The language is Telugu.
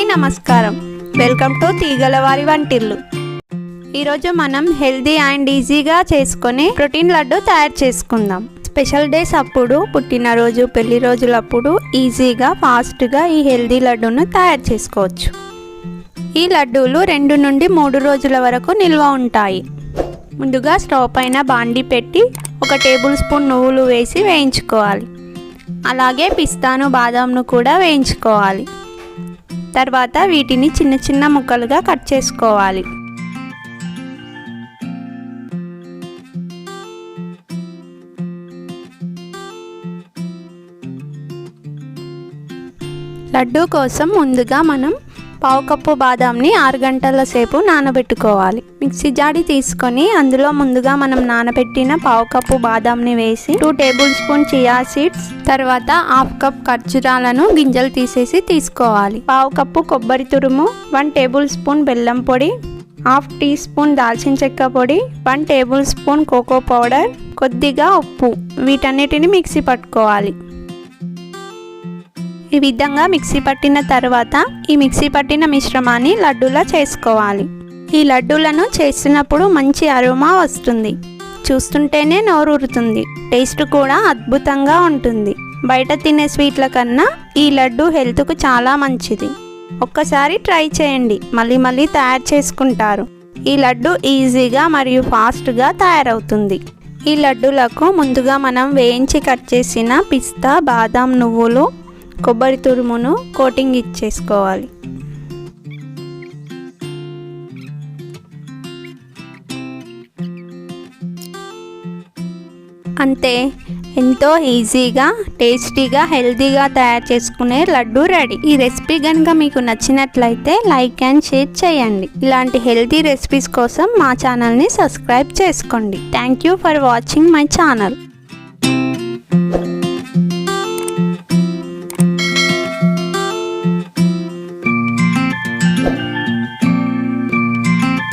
అందరికీ నమస్కారం. వెల్కమ్ టు తీగలవారి వంటిల్లు. ఈరోజు మనం హెల్దీ అండ్ ఈజీగా చేసుకొని ప్రోటీన్ లడ్డు తయారు చేసుకుందాం. స్పెషల్ డేస్ అప్పుడు పుట్టినరోజు పెళ్ళి రోజులప్పుడు ఈజీగా ఫాస్ట్గా ఈ హెల్దీ లడ్డును తయారు చేసుకోవచ్చు. ఈ లడ్డూలు రెండు నుండి మూడు రోజుల వరకు నిల్వ ఉంటాయి. ముందుగా స్టవ్ పైన బాండి పెట్టి ఒక టేబుల్ స్పూన్ నువ్వులు వేసి వేయించుకోవాలి. అలాగే పిస్తాను బాదాంను కూడా వేయించుకోవాలి. తర్వాత వీటిని చిన్న చిన్న ముక్కలుగా కట్ చేసుకోవాలి. లడ్డూ కోసం ముందుగా మనం పావు కప్పు బాదాంని ఆరు గంటల సేపు నానబెట్టుకోవాలి. మిక్సీ జాడి తీసుకొని అందులో ముందుగా మనం నానబెట్టిన పావు కప్పు బాదాంని వేసి two tablespoon chia seeds తర్వాత హాఫ్ కప్ ఖర్జూరాలను గింజలు తీసేసి తీసుకోవాలి. పావు కప్పు కొబ్బరి తురుము వన్ టేబుల్ స్పూన్ బెల్లం పొడి హాఫ్ టీ స్పూన్ దాల్చిన చెక్క పొడి one tablespoon cocoa powder కొద్దిగా ఉప్పు. వీటన్నిటిని మిక్సీ పట్టుకోవాలి. ఈ విధంగా మిక్సీ పట్టిన తర్వాత ఈ మిక్సీ పట్టిన మిశ్రమాన్ని లడ్డూలా చేసుకోవాలి. ఈ లడ్డూలను చేసినప్పుడు మంచి అరుమా వస్తుంది. చూస్తుంటేనే నోరూరుతుంది. టేస్ట్ కూడా అద్భుతంగా ఉంటుంది. బయట తినే స్వీట్ల కన్నా ఈ లడ్డు హెల్త్కు చాలా మంచిది. ఒక్కసారి ట్రై చేయండి. మళ్ళీ మళ్ళీ తయారు చేసుకుంటారు. ఈ లడ్డు ఈజీగా మరియు ఫాస్ట్గా తయారవుతుంది. ఈ లడ్డూలకు ముందుగా మనం వేయించి కట్ చేసిన పిస్తా బాదం నువ్వులు కొబ్బరి తురుమును కోటింగ్ ఇచ్చేసుకోవాలి. అంతే ఎంతో ఈజీగా టేస్టీగా హెల్తీగా తయారు చేసుకునే లడ్డు రెడీ. ఈ రెసిపీ కనుక మీకు నచ్చినట్లయితే లైక్ అండ్ షేర్ చేయండి. ఇలాంటి హెల్తీ రెసిపీస్ కోసం మా ఛానల్ని సబ్స్క్రైబ్ చేసుకోండి. Thank you for watching my channel.